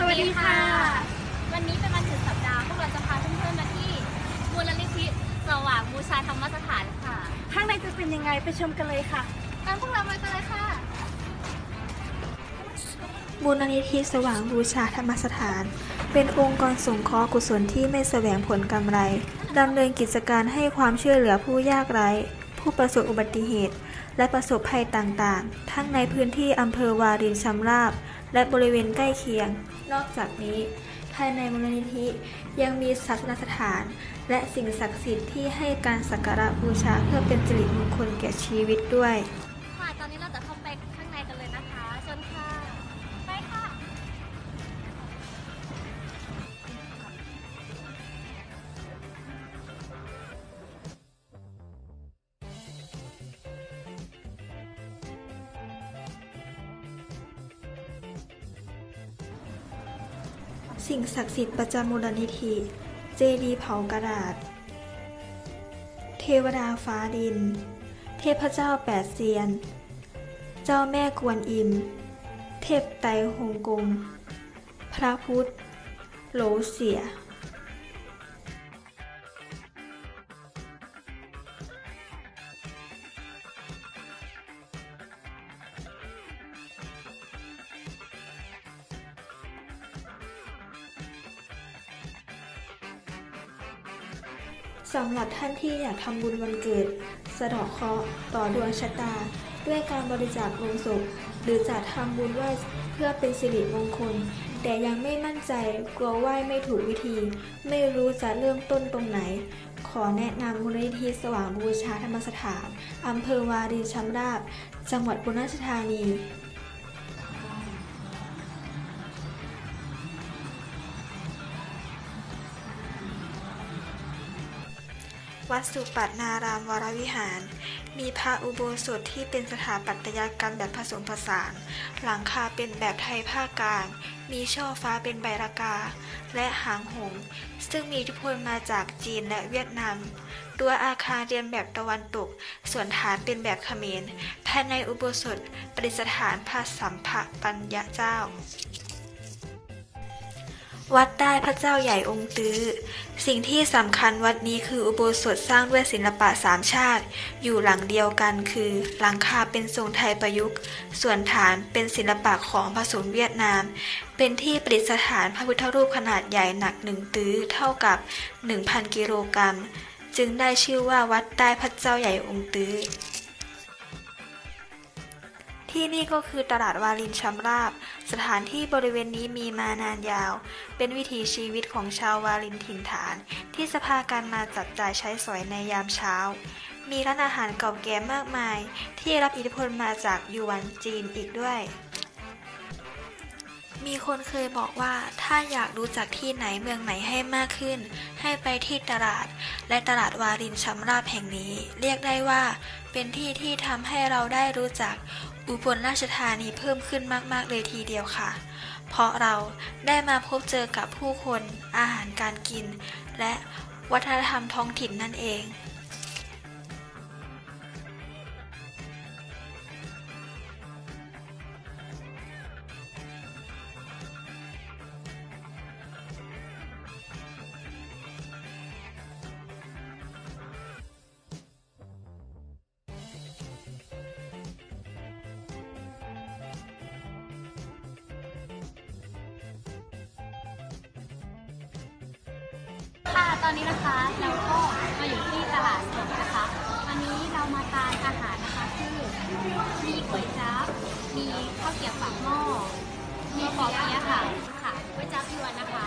สวัสดีค่ะ วันนี้เป็นวันหยุดสัปดาห์พวกเราจะพาเพื่อนๆมาที่มูลนิธิสว่างบูชาธรรมสถานค่ะ ข้างในจะเป็นยังไงไปชมกันเลยค่ะตามพวกเรามากันเลยค่ะ มูลนิธิสว่างบูชาธรรมสถาน เป็นองค์กรสงเคราะห์กุศลที่ไม่แสวงผลกำไรดำเนินกิจการให้ความช่วยเหลือผู้ยากไร้ผู้ประสบอุบัติเหตุ และประสบภัยต่างๆ ทั้งในพื้นที่อำเภอวารินชำราบ และบริเวณใกล้เคียง นอกจากนี้ภายในมูลนิธิยังมีศาสนสถาน และสิ่งศักดิ์สิทธิ์ที่ให้การสักการะบูชาเพื่อเป็นสิริมงคลแก่ชีวิตด้วย สิ่งศักดิ์สิทธิ์ประจำมูลนิธิ เจดีเผากระดาษ เทวดาฟ้าดิน เทพเจ้าแปดเซียน เจ้าแม่กวนอิม เทพไตรหงกง พระพุทธ โหลเสีย สำหรับท่านที่อยากทำบุญวันเกิด สะเดาะเคราะห์ต่อดวงชะตา ด้วยการบริจาคลงศพหรือจัดทำบุญไหว้เพื่อเป็นสิริมงคล แต่ยังไม่มั่นใจกลัวไหว้ไม่ถูกวิธี ไม่รู้จะเริ่มต้นตรงไหน ขอแนะนำมูลนิธิสว่างบูชาธรรมสถานอำเภอวารินชำราบ จังหวัดบุรีรัมย์ธานี วัดสุปัตนารามวรวิหาร มีพระอุโบสถที่เป็นสถาปัตยกรรมแบบผสมผสาน หลังคาเป็นแบบไทยภาคกลาง มีช่อฟ้าเป็นใบรากา และหางหงส์ซึ่งมีอิทธิพลมาจากจีนและเวียดนาม ตัวอาคารเรียนแบบตะวันตก ส่วนฐานเป็นแบบเขมร ภายในอุโบสถประดิษฐานพระสัมภปัญญาเจ้า วัดได้พระเจ้าใหญ่องค์ตื้อ สิ่งที่สำคัญวัดนี้คืออุโบสถสร้างด้วยศิลปะสามชาติ อยู่หลังเดียวกันคือ หลังคาเป็นทรงไทยประยุกต์ ส่วนฐานเป็นศิลปะของผสมเวียดนาม เป็นที่ประดิษฐานพระพุทธรูปขนาดใหญ่หนักหนึ่งตื้อเท่ากับ 1,000 กิโลกรัม จึงได้ชื่อว่าวัดใต้พระเจ้าใหญ่องค์ตื้อ ที่นี่ก็คือตลาดวารินชำราบ สถานที่บริเวณนี้มีมานานยาว เป็นวิถีชีวิตของชาววารินถิ่นฐาน ที่จะพากันมาจับจ่ายใช้สอยในยามเช้า มีร้านอาหารเก่าแก่มากมาย ที่รับอิทธิพลมาจากยวนจีนอีกด้วย มีคนเคยบอกว่าถ้าอยากรู้จักที่ไหนเมืองไหนให้มากขึ้น ให้ไปที่ตลาด และตลาดวารินชำราบแห่งนี้ เรียกได้ว่าเป็นที่ที่ทำให้เราได้รู้จัก อุบลราชธานีเพิ่มขึ้นมาก ๆ เลยทีเดียวค่ะ เพราะเราได้มาพบเจอกับผู้คนอาหารการกิน และวัฒนธรรมท้องถิ่นนั่นเอง อนนี้นะคะเราก็มาอยู่ที่ตลาดสดนะคะ วันนี้เรามาทานอาหารนะคะคือมีก๋วยจั๊บมีข้าวเกรี๊ยวปากหม้อมีปอเปี๊ยะค่ะค่ะก๋วยจั๊บยวนนะคะ